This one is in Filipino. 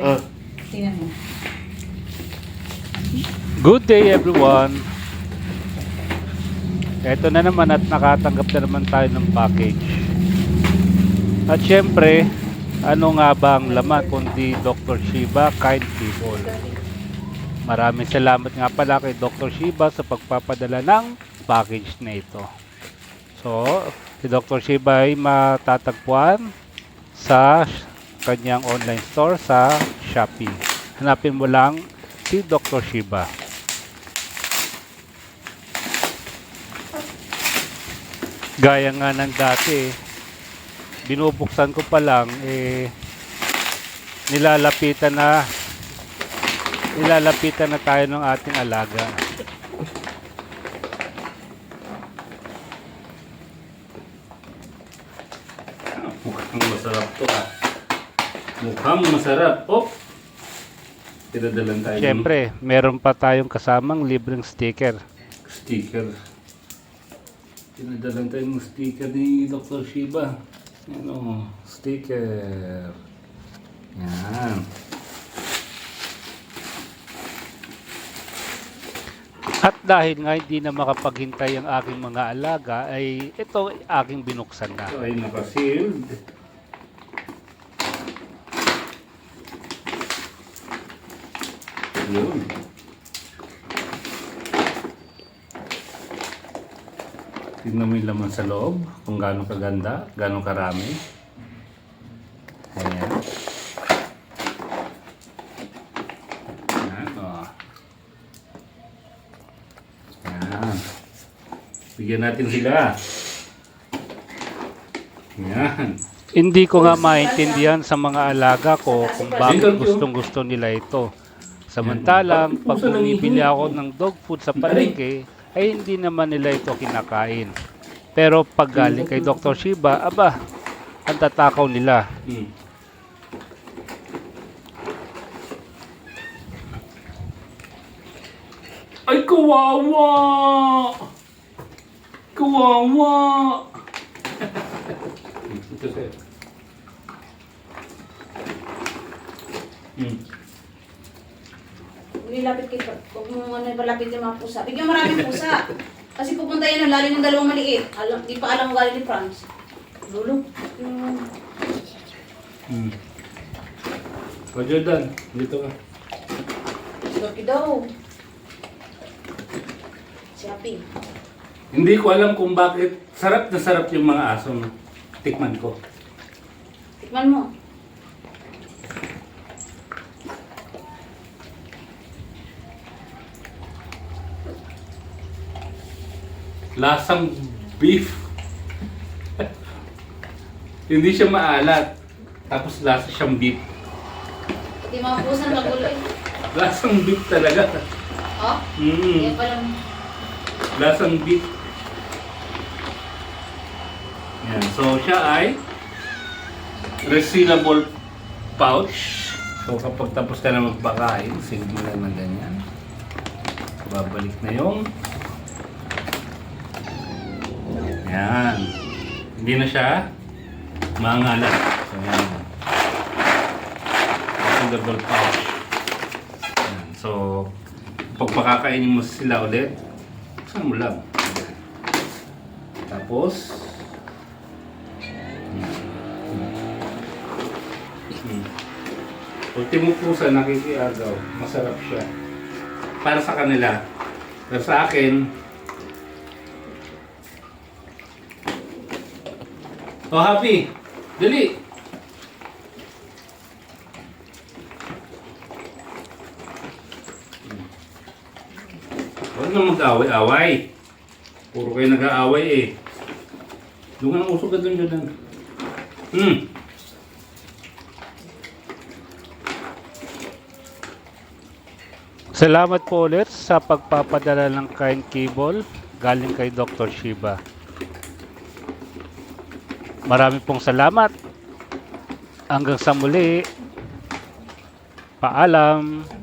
Ah. Tingnan mo. Good day everyone! Ito na naman at nakatanggap na naman tayo ng package. At syempre, ano nga ba ang laman kundi Dr. Shiba Kind People. Maraming salamat nga pala kay Dr. Shiba sa pagpapadala ng package na ito. So, si Dr. Shiba ay matatagpuan sa kanyang online store sa Shopee. Hanapin mo lang si Dr. Shiba. Gaya nga ng dati, binubuksan ko pa lang, eh, nilalapitan na nilalapitan na tayo ng ating alaga. Mukhang masarap to ah. Mukhang masarap. Oh! Pinadalan tayo Siyempre, meron pa tayong kasamang libreng sticker. sticker. Pinadalan tayo ng sticker ni Dr. Shiba. Ano, sticker. Yan. At dahil nga hindi na makapaghintay ang aking mga alaga, ay ito ay aking binuksan na. Ito ay naka-sealed. Yun. Tingnan mo yung laman sa loob, kung gaano kaganda, gaano karami. Ayan. Ayan, oh. Ayan. Bigyan natin sila. Ayan. Hindi ko nga maintindihan sa mga alaga ko kung bakit gustong gusto nila ito. Samantalang, pag bumibili ako ng dog food sa palengke, ay hindi naman nila ito kinakain. Pero pag galing kay Dr. Shiba, aba, ang tatakaw nila. Hmm. Ay, kawawa! Kawawa! Ito. Hmm. Nilapit kay Huwag mo ano, palapit yung mga pusa. Bigyan maraming pusa. Kasi pupunta yan, ang lalim ng dalawang maliit. Alam, di pa alam galing ni Franz. Lulo. Yung... Hmm. O, Jordan, dito ka. Sorky daw. Si Happy. Hindi ko alam kung bakit sarap na sarap yung mga aso. Tikman ko. Tikman mo. Lasang beef. Hindi siya maalat. Tapos lasa siyang beef. Di mga pusa na magulo eh. Lasang beef talaga. Oh? Mm. Kaya palang... Lasang beef. Yan. So, siya ay resealable pouch. So, kapag tapos ka na magpakain, mo lang ng ganyan. Babalik na yung yan. Hindi na siya mangalat. So, yan. Resealable pouch. Yan. So, pag pakakainin mo sila ulit, saan mo lang. Tapos, Hmm. Ultimo pusa nakikiagaw. Masarap siya. Para sa kanila. Pero sa akin, Oh, happy! Dali! Huwag na mag-away-away. Puro kayo nag-aaway eh. Doon ka ng usok ka doon, Jordan. Hmm. Salamat po ulit sa pagpapadala ng kind cable galing kay Dr. Shiba. Marami pong salamat. Hanggang sa muli. Paalam.